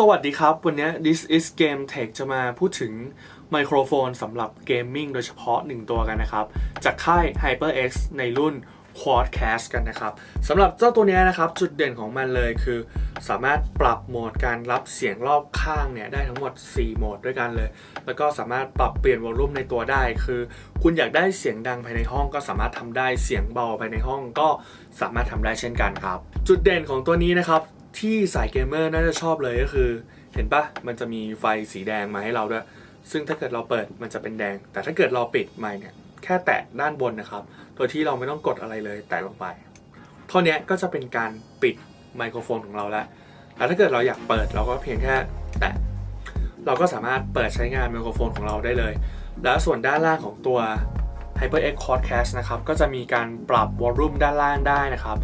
สวัสดีครับ วันนี้ This is Game Tech จะมาพูดถึงไมโครโฟนสำหรับเกมมิ่งโดยเฉพาะ 1 ตัวกันนะครับ จากค่าย HyperX ในรุ่น Quadcast กันนะครับสำหรับเจ้าตัวนี้นะครับ จุดเด่นของมันเลยคือ สามารถปรับโหมดการรับเสียงรอบข้างเนี่ยได้ทั้งหมด 4 โหมดด้วยกันเลย แล้วก็สามารถปรับเปลี่ยนวอลลุ่มในตัวได้ คือ คุณอยากได้เสียงดังภายในห้องก็สามารถทำได้เสียงเบาภายในห้องก็สามารถทำได้เช่นกันครับ จุดเด่นของตัวนี้นะครับ ที่สายเกมเมอร์น่าจะชอบเลยก็คือ เห็นปะมันจะมีไฟสีแดงมาให้เราด้วย ซึ่งถ้าเกิดเราเปิดมันจะเป็นแดง แต่ถ้าเกิดเราปิดไมค์เนี่ยแค่แตะด้านบนนะครับ โดยที่เราไม่ต้องกดอะไรเลยแตะลงไป เท่านี้ก็จะเป็นการปิดไมโครโฟนของเราแล้วแล้วถ้าเกิดเราอยากเปิดเราก็เพียงแค่แตะเราก็สามารถเปิดใช้งานไมโครโฟนของเราได้เลย แล้วส่วนด้านล่างของตัว HyperX Quadcast นะครับ ก็จะมีการปรับวอลลุ่มด้านล่างได้นะครับ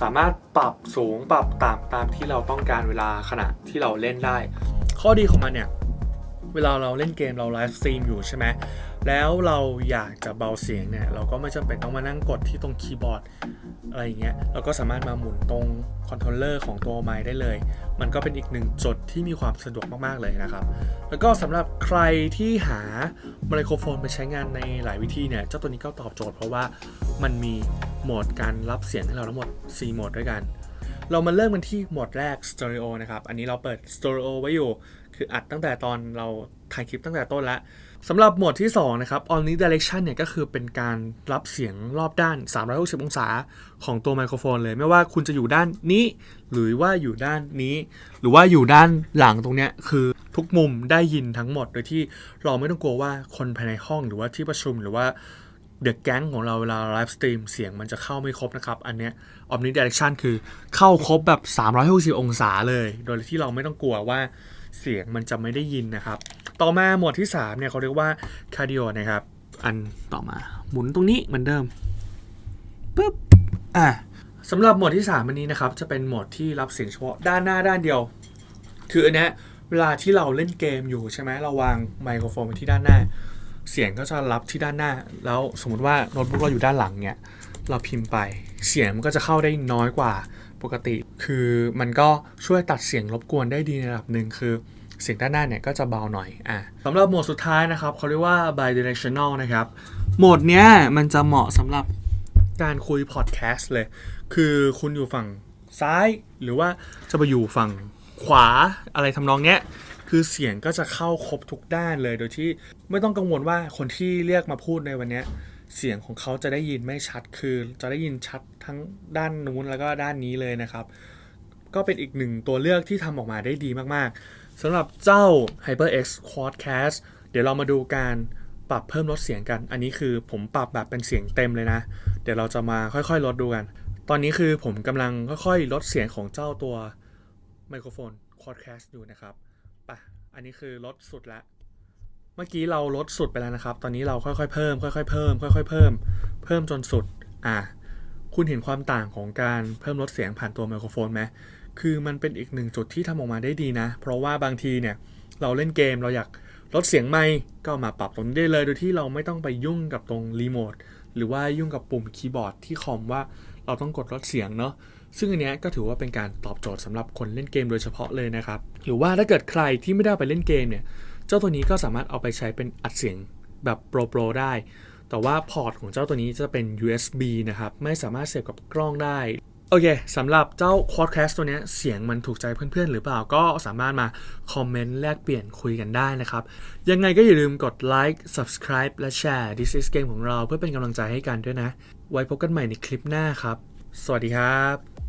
สามารถปรับสูงปรับต่ำตามที่เราต้องการเวลาขณะที่เราเล่นได้ ข้อดีของมันเนี่ย เวลาเราเล่นเกมเราไลฟ์สตรีมอยู่ใช่ไหมแล้วเราอยากจะเบาเสียงเนี่ย เราก็ไม่จำเป็นต้องมานั่งกดที่ตรงคีย์บอร์ดอะไรอย่างเงี้ยเราก็สามารถมาหมุนตรงคอนโทรลเลอร์ของตัวไมค์ได้เลย มันก็เป็นอีกหนึ่งจุดที่มีความสะดวกมากๆเลยนะครับ แล้วก็สำหรับใครที่หาไมโครโฟนไปใช้งานในหลายวิธีเนี่ย เจ้าตัวนี้ก็ตอบโจทย์เพราะว่ามันมี โหมดการรับเสียงให้เราทั้งหมด 4 โหมดด้วยกัน เรามาเริ่มกันที่โหมดแรก Stereo นะครับ อันนี้เราเปิด Stereo ไว้อยู่ คืออัดตั้งแต่ตอนเราถ่ายคลิปตั้งแต่ต้นแล้วสำหรับโหมดที่ 2 นะครับ Omnidirection เนี่ยก็คือเป็นการรับเสียงรอบด้าน 360 องศาของตัวไมโครโฟนเลย ไม่ว่าคุณจะอยู่ด้านนี้ หรือว่าอยู่ด้านนี้ หรือว่าอยู่ด้านหลังตรงเนี้ยคือทุกมุมได้ยินทั้งหมด โดยที่เราไม่ต้องกลัวว่าคนภายในห้องหรือว่าที่ประชุมหรือว่า เดอะแก๊งของเราเวลาไลฟ์สตรีมเสียงมันจะเข้าไม่ครบนะครับ อันเนี้ย Omnidirection คือเข้าครบแบบ 360 องศาเลย โดยที่เราไม่ต้องกลัวว่าเสียงมันจะไม่ได้ยินนะครับ ต่อมาหมวดที่ 3 เนี่ยเขาเรียกว่า Cardio นะครับ อันต่อมาหมุนตรงนี้เหมือนเดิมปึ๊บอะสำหรับหมวดที่ 3 อันนี้นะครับ จะเป็นโหมดที่รับเสียงเฉพาะด้านหน้าด้านเดียว คืออันเนี้ยเวลาที่เราเล่นเกมอยู่ใช่ไหมเราวางไมโครโฟนไว้ที่ด้านหน้า เสียงก็จะรับที่ด้านหน้า แล้วสมมติว่าโน้ตบุ๊กเราอยู่ด้านหลังเนี่ยเราพิมพ์ไป เสียงมันก็จะเข้าได้น้อยกว่าปกติ คือมันก็ช่วยตัดเสียงรบกวนได้ดีในระดับหนึ่งคือเสียงด้านหน้าเนี่ยก็จะเบาหน่อยอะสำหรับโหมดสุดท้ายนะครับเขาเรียกว่า bidirectional นะครับ โหมดเนี้ยมันจะเหมาะสำหรับการคุยพอดแคสต์เลย คือคุณอยู่ฝั่งซ้ายหรือว่าจะไปอยู่ฝั่งขวาอะไรทำนองเนี้ย คือเสียงก็จะเข้าครบทุกด้านเลยโดยที่ไม่ต้องกังวลว่าคนที่เรียกมาพูดในวันนี้เสียงของเขาจะได้ยินไม่ชัดคือจะได้ยินชัดทั้งด้านนู้นแล้วก็ด้านนี้เลยนะครับ ก็เป็นอีกหนึ่งตัวเลือกที่ทำออกมาได้ดีมากๆสำหรับเจ้า HyperX Quadcast เดี๋ยวเรามาดูการปรับเพิ่มลดเสียงกัน อันนี้คือผมปรับแบบเป็นเสียงเต็มเลยนะ เดี๋ยวเราจะมาค่อยๆ ลดดูกัน ตอนนี้คือผมกำลังค่อยๆ ลดเสียงของเจ้าตัวไมโครโฟน Quadcast อยู่นะครับ ป่ะอันนี้คือลดสุดล้วเมื่อกี้เราลดสุดไปแล้วนะครับ ตอนนี้เราค่อยๆเพิ่ม ค่อยๆเพิ่ม ค่อย ๆ เพิ่ม เพิ่มจนสุด อะ คุณเห็นความต่างของการเพิ่มลดเสียงผ่านตัวไมโครโฟนไหมคือมันเป็นอีกหนึ่งจุดที่ทำออกมาได้ดีนะ เพราะว่าบางทีเนี่ยเราเล่นเกมเราอยากลดเสียงไม่ก็มาปรับตรงนี้ได้เลย โดยที่เราไม่ต้องไปยุ่งกับตรงรีโมทหรือว่ายุ่งกับปุ่มคีย์บอร์ดที่คอมว่าเราต้องกดลดเสียงเนาะ ซึ่งอันเนี้ยก็ถือว่าเป็นการตอบโจทย์สำหรับคนเล่นเกมโดยเฉพาะเลยนะครับ หรือว่าถ้าเกิดใครที่ไม่ได้ไปเล่นเกมเนี่ย เจ้าตัวนี้ก็สามารถเอาไปใช้เป็นอัดเสียงแบบโปรโปรได้ แต่ว่าพอร์ตของเจ้าตัวนี้จะเป็น USB นะครับ ไม่สามารถเสียบกับกล้องได้ โอเคสำหรับเจ้า Quadcast ตัวนี้เสียงมันถูกใจเพื่อนๆ หรือเปล่าก็สามารถมาคอมเมนต์แลกเปลี่ยนคุยกันได้นะครับ ยังไงก็อย่าลืมกดไลค์ subscribe และแชร์ This is Game ของเราเพื่อเป็นกำลังใจให้กันด้วยนะ ไว้พบกันใหม่ในคลิปหน้าครับ สวัสดีครับ